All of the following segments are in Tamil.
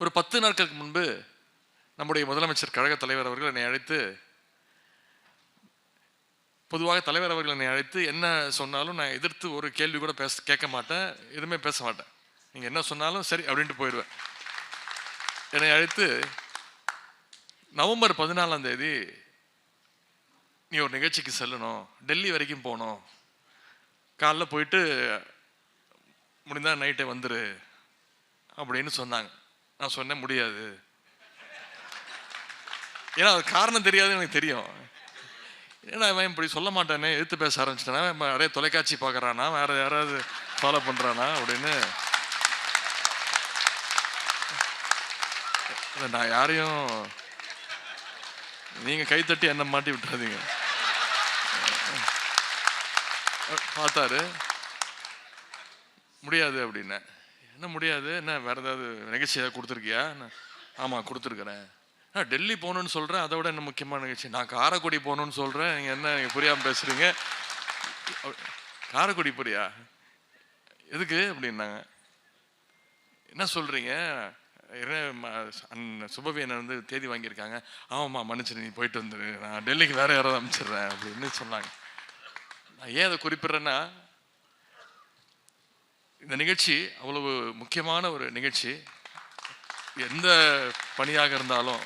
ஒரு பத்து நாட்களுக்கு முன்பு நம்முடைய முதலமைச்சர் கழக தலைவர் அவர்கள் என்னை அழைத்து பொதுவாக தலைவர் அவர்கள் என்னை அழைத்து என்ன சொன்னாலும் நான் எதிர்த்து ஒரு கேள்வி கூட பேச கேட்க மாட்டேன் எதுவுமே பேச மாட்டேன். நீங்கள் என்ன சொன்னாலும் சரி அப்படின்ட்டு போயிடுவேன். என்னை அழைத்து நவம்பர் பதினாலாம் தேதி நீ ஒரு நிகழ்ச்சிக்கு செல்லணும் டெல்லி வரைக்கும் போகணும். காலைல போயிட்டு முடிந்தால் நைட்டே வந்துரு அப்படின்னு சொன்னாங்க. நான் சொன்னேன் முடியாது. ஏன்னா அது காரணம் தெரியாது எனக்கு தெரியும். ஏன்னா அவன் இப்படி சொல்ல மாட்டானே எடுத்து பேச ஆரம்பிச்சிட்டானா நிறைய தொலைக்காட்சி பார்க்குறானா வேற யாராவது ஃபாலோ பண்ணுறானா அப்படின்னு. இல்லை நான் யாரையும் நீங்கள் கைத்தட்டி என்ன மாட்டி விட்டுறாதீங்க. பார்த்தாரு. முடியாது அப்படின்னேன். என்ன முடியாது? என்ன வேறு ஏதாவது நிகழ்ச்சி ஏதாவது கொடுத்துருக்கியா? ஆமாம் கொடுத்துருக்குறேன். ஆ டெல்லி போகணுன்னு சொல்கிறேன் அதை விட என்ன முக்கியமான நிகழ்ச்சி? நான் காரைக்குடி போகணுன்னு சொல்கிறேன் நீங்கள் என்ன நீங்கள் புரியாமல் பேசுகிறீங்க காரைக்குடி புரியா எதுக்கு அப்படின்னாங்க. என்ன சொல்கிறீங்க என்ன சுபவி என்ன வந்து தேதி வாங்கியிருக்காங்க. ஆமாம்மா மன்னிச்சிரு நீ போயிட்டு வந்துரு. நான் டெல்லிக்கு வேறு யாராவது அனுப்பிச்சிடுறேன் அப்படின்னு சொன்னாங்க. நான் ஏன் அதை குறிப்பிட்றேன்னா இந்த நிகழ்ச்சி அவ்வளவு முக்கியமான ஒரு நிகழ்ச்சி. எந்த பணியாக இருந்தாலும்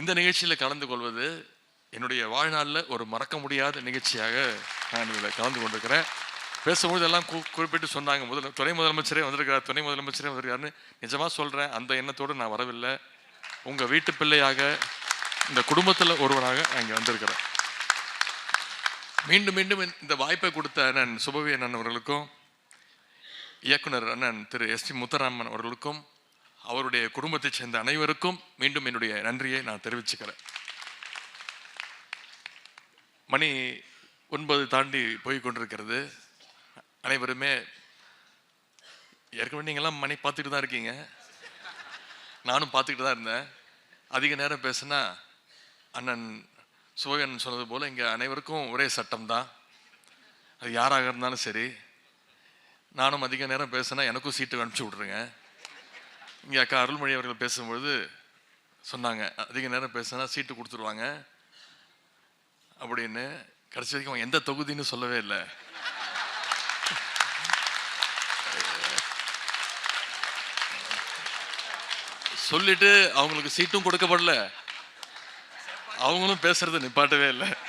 இந்த நிகழ்ச்சியில் கலந்து கொள்வது என்னுடைய வாழ்நாளில் ஒரு மறக்க முடியாத நிகழ்ச்சியாக நான் இதில் கலந்து கொண்டிருக்கிறேன். பேசும்போது எல்லாம் கு குறிப்பிட்டு சொன்னாங்க. முதல் துணை முதலமைச்சரே வந்திருக்கிறார் துணை முதலமைச்சரே வந்திருக்காருன்னு நிஜமாக சொல்கிறேன் அந்த எண்ணத்தோடு நான் வரவில்லை. உங்கள் வீட்டு பிள்ளையாக இந்த குடும்பத்தில் ஒருவராக நான் இங்கே வந்திருக்கிறேன். மீண்டும் மீண்டும் இந்த வாய்ப்பை கொடுத்த நான் சுபவி அண்ணன் அவர்களுக்கும் இயக்குனர் அண்ணன் திரு எஸ் பி முத்தராமன் அவர்களுக்கும் அவருடைய குடும்பத்தைச் சேர்ந்த அனைவருக்கும் மீண்டும் என்னுடைய நன்றியை நான் தெரிவிச்சுக்கிறேன். மணி ஒன்பது தாண்டி போய் கொண்டிருக்கிறது. அனைவருமே ஏற்கனவே நீங்கள்லாம் மணி பார்த்துட்டு தான் இருக்கீங்க. நானும் பார்த்துக்கிட்டு தான் இருந்தேன். அதிக நேரம் பேசுனா அண்ணன் சுவகன் சொன்னது போல் இங்கே அனைவருக்கும் ஒரே சட்டம் தான். அது யாராக இருந்தாலும் சரி நானும் அதிக நேரம் பேசினா எனக்கும் சீட்டு அனுப்பிச்சி விட்ருங்க இங்கே அக்கா அருள்மொழி அவர்கள் பேசும்பொழுது சொன்னாங்க அதிக நேரம் பேசினா சீட்டு கொடுத்துருவாங்க. அப்படின்னு. கடைசி வரைக்கும் எந்த தொகுதின்னு சொல்லவே இல்லை. சொல்லிட்டு அவங்களுக்கு சீட்டும் கொடுக்கப்படல. அவங்களும் பேசுறது நிப்பாட்டவே இல்லை.